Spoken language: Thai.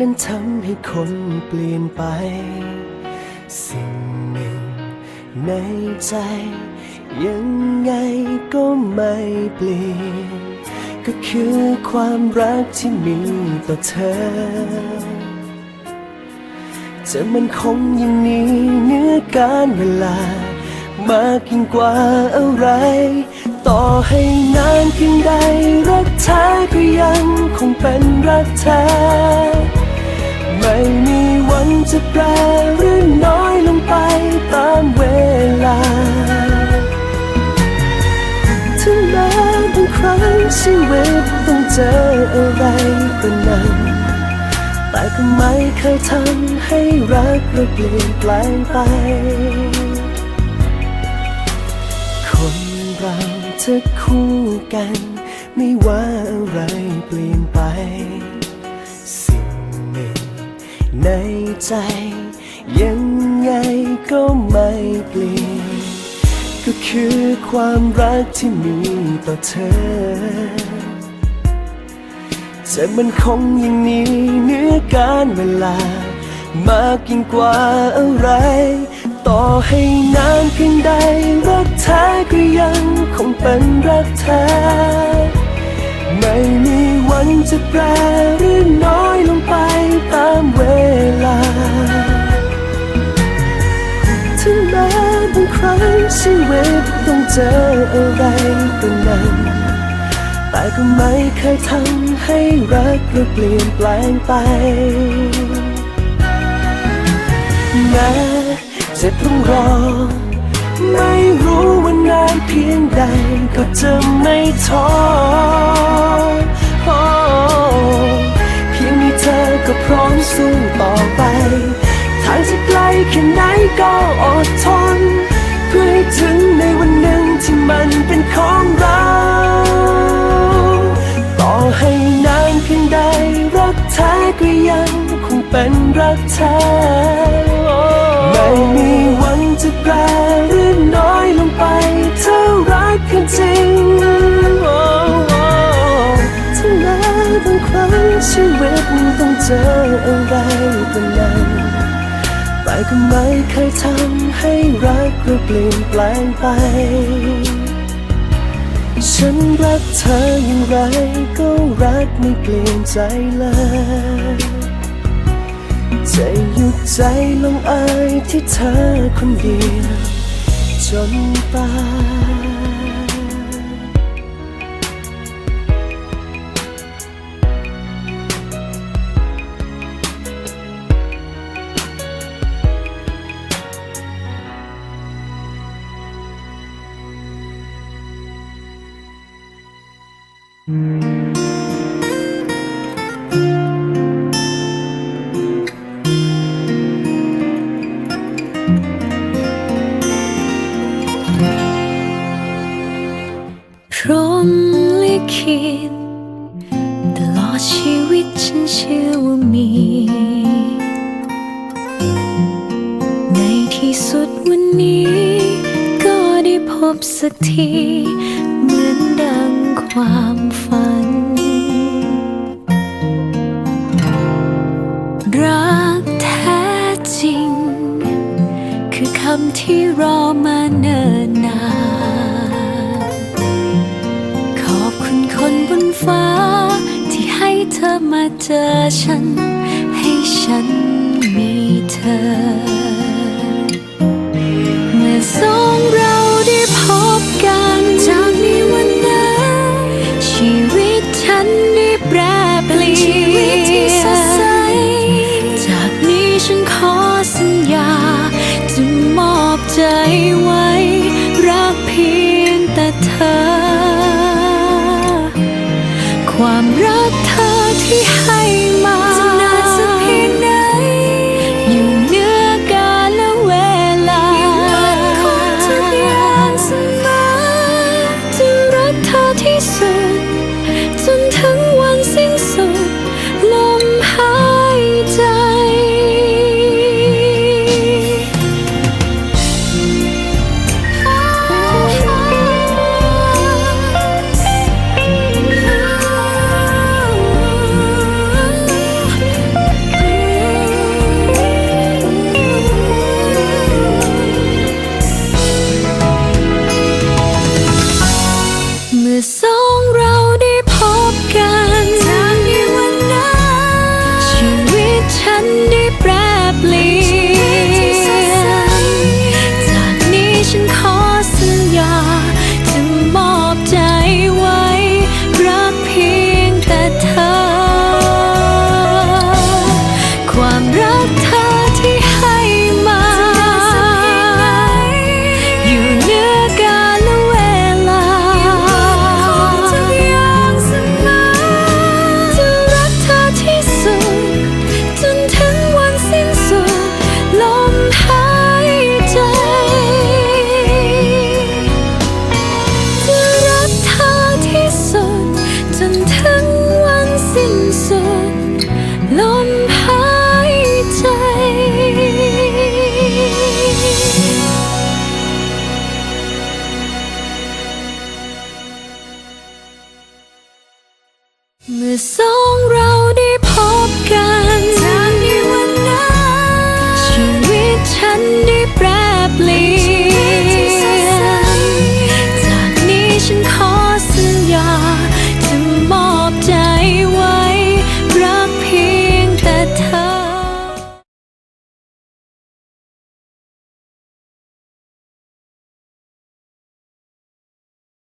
นั้นทำให้คนเปลี่ยนไป สิ่งหนึ่งในใจ ยังไงก็ไม่เปลี่ยน ก็คือความรักที่มีต่อเธอ จะมันคงยังนี้เนื้อการเวลามากยิ่งกว่าอะไร ต่อให้นานเพียงใดรักแท้ก็ยังคงเป็นรักแท้ ไม่มีวันจะแปรหรือน้อยลงไปตามเวลา ถึงแม้บางครั้งชีวิตต้องเจออะไรก็นั้น แต่ก็ไม่เคยทำให้รักเราเปลี่ยนแปลงไป คนเราจะคู่กัน ไม่ว่าอะไรเปลี่ยนไป ในใจ ยังไงก็ไม่เปลี่ยน ก็คือความรักที่มีต่อเธอจะมันคงยังนี้เนื้อการเวลา มากยิ่งกว่าอะไร ต่อให้นานเพียงใด รักแท้ก็ยังคงเป็นรักแท้ไม่มีวันจะแปร องเจออะไรก็นั้น แต่ก็ไม่เคยทำให้รักเราเปลี่ยนแปลงไปแม้จะต้องรอ ไม่รู้ว่านานเพียงใดก็จะไม่ท้อ รักแท้ไม่มีวันจะแปรหรือน้อยลงไป เท่ารักกันจริงโอ้โอ้ถึงแม้บางครั้งชีวิตต้องเจออะไรก็นั้นแต่ก็ไม่เคยทำให้รักเราเปลี่ยนแปลงไปฉันรักเธออย่างไรก็รักไม่เปลี่ยนใจเลย จหยุดใจลงอายที่เธอคนเดียวจนตาย บสักที เหมือนดังความฝัน รักแท้จริง คือคำที่รอมาเนิ่นนาน ขอบคุณคนบนฟ้า ที่ให้เธอมาเจอฉัน ให้ฉันมีเธอ เมื่อส ชีวิตฉันได้แปรเปลี่ยนจากนี้ฉันขอสัญญา จะมอบใจไว้ รักเพียงแต่เธอ ความรักเธอที่ให้ เมื่อสองเรา